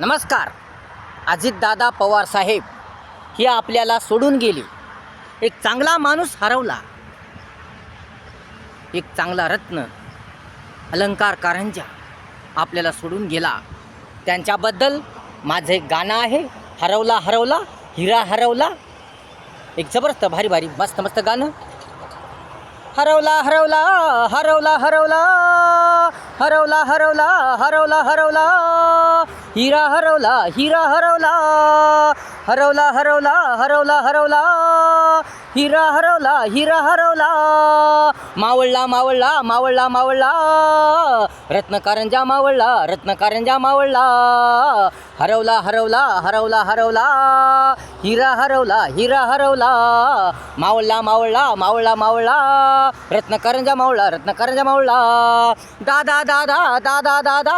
नमस्कार. अजितदादा पवार साहेब हे आपल्याला सोडून गेले. एक चांगला माणूस हरवला. एक चांगला रत्न अलंकार कारंजा आपल्याला सोडून गेला. त्यांच्याबद्दल माझं एक गाणं आहे हरवला हरवला हिरा हरवला. एक जबरदस्त भारी भारी मस्त मस्त गाणं. हरवला हरवला हरवला हरवला हरवला हरवला हरवला हरवला. हिरा हरवला हिरा हरवला हरवला हरवला हरवला हरवला. हिरा हरवला हिरा हरवला. मावळला मावळला मावळला मावळला. रत्नकारंजा मावळला रत्नकारंजा मावळला. हरवला हरवला हरवला हरवला. हिरा हरवला हिरा हरवला. मावळला मावळला मावळला मावळला. रत्नकारंजा मावळला रत्नकारंजा मावळला. दादा दादा दादा दादा.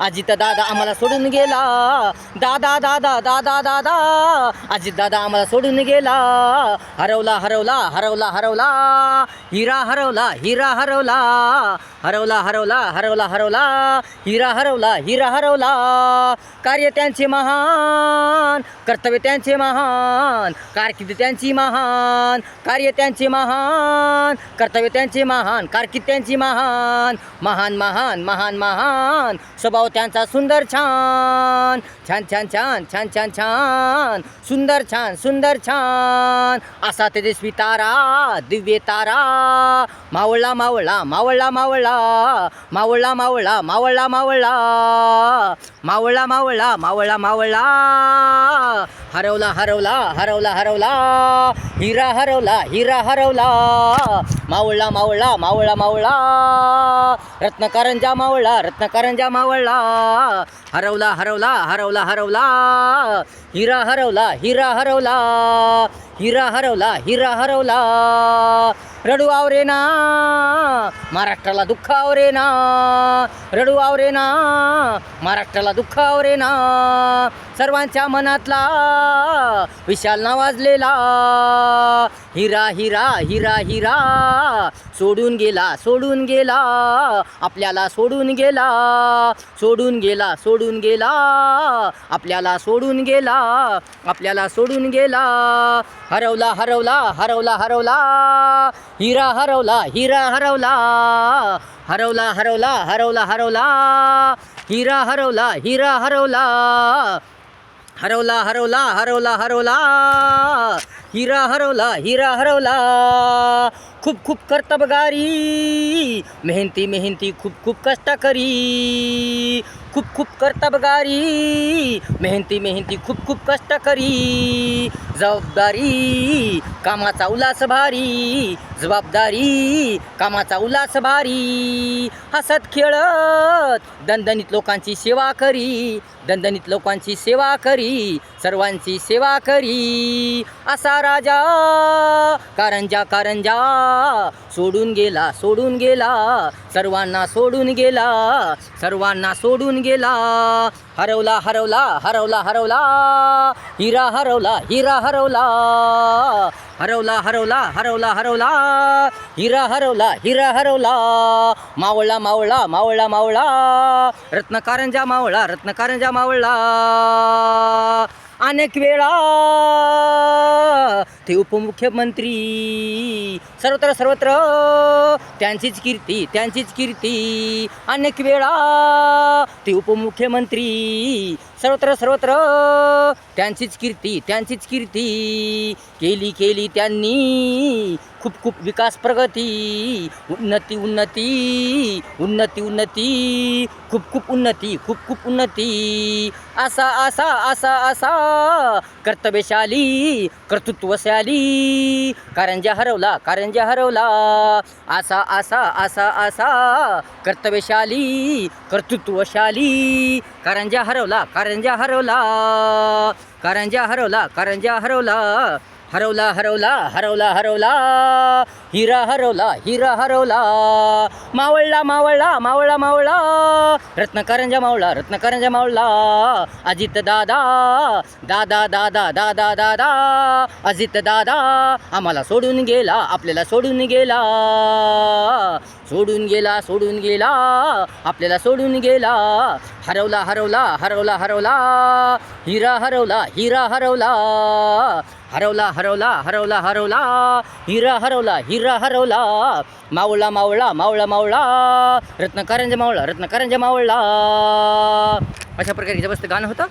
अजित दादा आम्हाला सोडून गेला. दादा दादा दादा दादा. अजित दादा आम्हाला सोडून गेला. हरवला हरवला हरवला हरवला. हिरा हरवला हिरा हरवला. हरवला हरवला हरवला हरवला. हिरा हरवला हिरा हरवला. कार्य त्यांचे महान कर्तव्य त्यांचे महान कारकीर्द त्यांची महान कार्य त्यांचे महान कर्तव्य त्यांचे महान कारकीर्द त्यांची महान. महान महान महान महान. स्वभाव त्यांचा सुंदर छान. छान छान छान छान छान छान. सुंदर छान सुंदर छान. असा तेजस्वी तारा दिव्य तारा. मावळला मावळला मावळला मावळला. मावळला मावळला मावळला मावळला. मावळला मावळला मावळला मावळला. हरवला हरवला हरवला हरवला. हिरा हरवला हिरा हरवला. मावळला मावळला मावळला मावळा रत्नकारंजा मावळला रत्नकारंजा मावळला. हरवला हरवला हरवला हरवला. हिरा हरवला हिरा हरवला. हिरा हरवला हिरा हरवला. रडू आवरे ना महाराष्ट्राला दुःख आवरे ना. रडू आवरे ना महाराष्ट्राला दुःख आवरे ना. सर्वांच्या मनातला विशाल नावाजलेला हिरा हिरा हिरा हिरा. सोडून गेला सोडून गेला. आपल्याला सोडून गेला. सोडून गेला सोडून गेला. आपल्याला सोडून गेला. आपल्याला सोडून गेला. हरवला हरवला हरवला हरवला हरवला हिरा हरवला हिरा हरवला हरवला हरवला हरवला हरवला हिरा हरवला हिरा हरवला हरवला हरवला हरवला हरवला हिरा हरवला हिरा हरवला खूप खूप कर्तबगारी मेहनती मेहनती खूब खूप खूप कष्टकरी खूप खूप कर्तबगारी मेहनती मेहनती खूप खूप कष्टकरी जबाबदारी कामाचा उल्हास भारी जबाबदारी कामाचा उल्हास भारी. हसत खेळत दणदणीत लोकांची सेवा करी. दणदणीत लोकांची सेवा करी सर्वांची सेवा करी. असा राजा कारंजा कारंजा सोडून गेला सोडून गेला. सर्वांना सोडून गेला सर्वांना सोडून गेला. हरवला हरवला हरवला हरवला. हिरा हरवला हिरा हरवला. हरवला हरवला हरवला हरवला. हिरा हरवला हिरा हरवला. मावळला मावळा मावळला मावळा रत्नकारंजा मावळा रत्नकारंजा मावळा अनेक वेळा ते उपमुख्यमंत्री. सर्वत्र सर्वत्र त्यांचीच कीर्ती त्यांचीच कीर्ती. अनेक वेळा ते उपमुख्यमंत्री. सर्वत्र सर्वत्र. त्यांचीच कीर्ती त्यांचीच कीर्ती. केली केली त्यांनी खूप खूप विकास प्रगती. उन्नती उन्नती उन्नती उन्नती. खूप खूप उन्नती खूप खूप उन्नती. असा असा असा असा कर्तव्यशाली कर्तृत्वशाली. कारंजा हरवला कारंजा हरवला. असा असा असा असा कर्तव्यशाली कर्तृत्वशाली. कारंजा हरवला करंजा हरवला करंजा हरवला करंजा हरवला. हरवला हरवला हरवला हरवला. हिरा हरवला हिरा हरवला. मावळला मावळला मावळला मावळला. रत्नकारंजा मावळा रत्नकारंजा मावळला. अजित दादा दादा दादा दादा दादा. अजित दादा आम्हाला सोडून गेला आपल्याला सोडून गेला. सोडून गेला सोडून गेला आपल्याला सोडून गेला. हरवला हरवला हरवला हरवला. हिरा हरवला हिरा हरवला. हरवला हरवला हरवला हरवला. हिरा हरवला हिरा हरवला. मावळा मावळा मावळा मावळा. रत्नकारंज मावळा रत्नकारंज मावळा. अशा प्रकारे जबरदस्त गाणं होतं.